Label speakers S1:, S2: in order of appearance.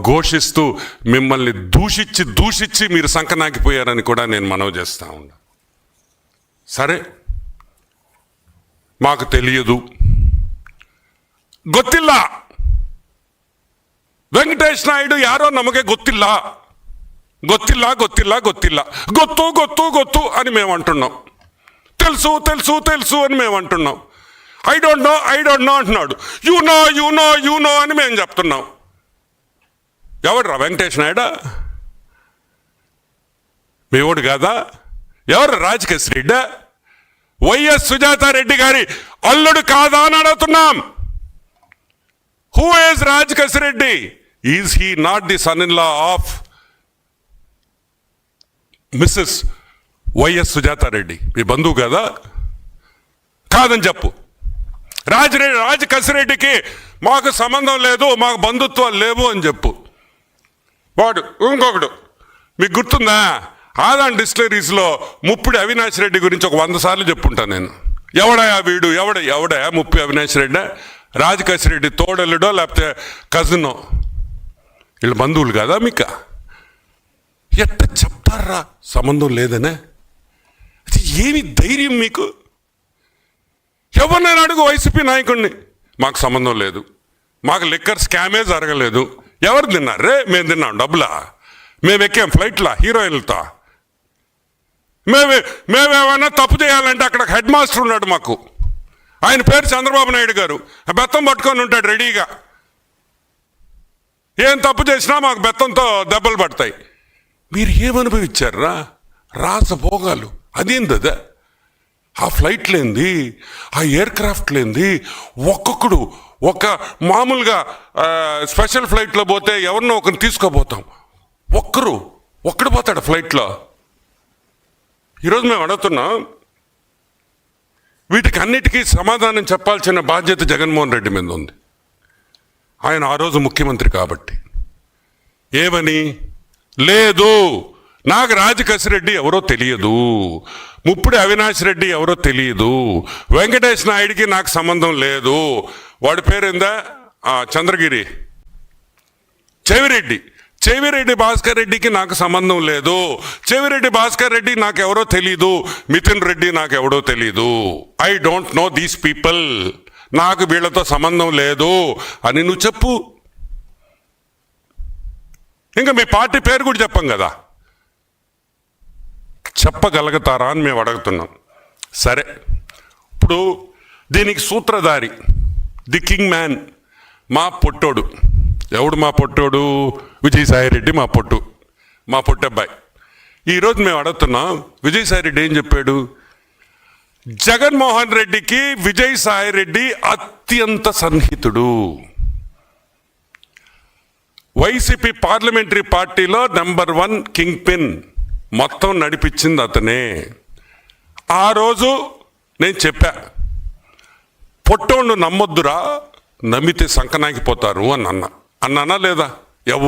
S1: ఘోషిస్తూ మిమ్మల్ని దూషించి దూషించి మీరు సంకనాకిపోయారని కూడా నేను మనవి చేస్తా ఉన్నా సరే మాకు తెలియదు ಗೊತ್ತಿಲ್ಲ ವೆಂಕಟೇಶ್ ನಾಯ್ಡು ಯಾರೋ ನಮಗೆ ಗೊತ್ತಿಲ್ಲ ಗೊತ್ತಿಲ್ಲ ಗೊತ್ತಿಲ್ಲ ಗೊತ್ತಿಲ್ಲ ಗೊತ್ತು ಗೊತ್ತು ಗೊತ್ತು అని మేము అంటున్నాం తెలుసు తెలుసు తెలుసు అని మేము అంటున్నాం I don't know I don't know అంటున్నాడు you know you know you know అని మేము చెప్తున్నాం ఎవడ్రా వెంకటేష్ నాయుడు? మీ ఓడు కాదా? ఎవరు రాజకేశ్ రెడ్డి? వైఎస్ సుజాతారెడ్డి గారి అల్లుడు కాదా అని అడుగుతున్నాం. Who is Raj Kasireddy is he not the son in law of Mrs YS Sujathareddy? మీ బంధువు కదా? కాదని చెప్పు. రాజరెడ్డి రాజకసిరెడ్డికి మాకు సంబంధం లేదు మాకు బంధుత్వాలు లేవు అని చెప్పు. వాడు ఇంకొకడు. మీకు గుర్తుందా? ఆదాన్ డిస్టిలరీస్లో ముప్పుడు అవినాష్ రెడ్డి గురించి ఒక వంద సార్లు చెప్పుంటాను నేను. ఎవడయా వీడు? ఎవడ? ఎవడయా ముప్పి అవినాష్ రెడ్డి? రాజకాశి రెడ్డి తోడల్లుడో లేకపోతే కజినో? వీళ్ళు బంధువులు కదా మీకు? ఎట్ట చెప్తారా సంబంధం లేదనే? అది ఏమి ధైర్యం మీకు? ఎవరినైనా అడుగు వైసీపీ నాయకుడిని మాకు సంబంధం లేదు. మాకు లిక్కర్ స్కామే జరగలేదు. ఎవరు తిన్నారు రే మేము తిన్నాం డబ్బులా? మేము ఎక్కాం ఫ్లైట్లా హీరోయిన్లతో మేమే మేమేమైనా తప్పు చేయాలంటే అక్కడ హెడ్ మాస్టర్ ఉన్నాడు మాకు. ఆయన పేరు చంద్రబాబు నాయుడు గారు. ఆ బెత్తం పట్టుకొని ఉంటాడు రెడీగా. ఏం తప్పు చేసినా మాకు బెత్తంతో దెబ్బలు పడతాయి. మీరు ఏమనుభవించారా? రాసభోగాలు అదేంది అదే ఆ ఫ్లైట్లేంది ఆ ఎయిర్ క్రాఫ్ట్ ఒక్కొక్కడు ఒక మామూలుగా స్పెషల్ ఫ్లైట్లో పోతే ఎవరినో ఒకరిని తీసుకోపోతాం. ఒక్కరు ఒక్కడు పోతాడు ఫ్లైట్లో. ఈరోజు మేము అడుగుతున్నాం వీటికి అన్నిటికీ సమాధానం చెప్పాల్సిన బాధ్యత జగన్మోహన్ రెడ్డి మీద ఉంది. ఆయన ఆ రోజు ముఖ్యమంత్రి కాబట్టి. ఏమని? లేదు నాకు రాజకసిరెడ్డి ఎవరో తెలియదు. ముప్పుడు అవినాష్ రెడ్డి ఎవరో తెలియదు. వెంకటేష్ నాయుడికి నాకు సంబంధం లేదు. వాడి పేరు ఆ, చంద్రగిరి. చెవిరెడ్డి. చెవిరెడ్డి భాస్కర్ రెడ్డికి నాకు సంబంధం లేదు. చెవిరెడ్డి భాస్కర్ రెడ్డి నాకు ఎవరో తెలీదు. మిథున్ రెడ్డి నాకు తెలీదు. I don't know these people. నాకు వీళ్ళతో సంబంధం లేదు. అని నువ్వు చెప్పు. ఇంకా మీ పార్టీ పేరు కూడా చెప్పం కదా. చెప్పగలుగుతారా అని మేము అడుగుతున్నాం. సరే. ఇప్పుడు దీనికి సూత్రధారి ది కింగ్ మ్యాన్ మా పొట్టోడు. ఎవడు మా పొట్టోడు? విజయసాయిరెడ్డి మా పొట్టు మా పొట్టబ్బాయి. ఈరోజు మేము అడుగుతున్నాం విజయసాయిరెడ్డి ఏం చెప్పాడు? జగన్మోహన్ రెడ్డికి విజయసాయిరెడ్డి అత్యంత సన్నిహితుడు. వైసీపీ పార్లమెంటరీ పార్టీలో నెంబర్ వన్ కింగ్ పిన్ మొత్తం నడిపించింది అతనే. ఆ రోజు నేను చెప్పా పొట్టోళ్ళు నమ్మొద్దురా. నమ్మితే సంకనాకిపోతారు అని అన్న అన్నానా లేదా? ఎవ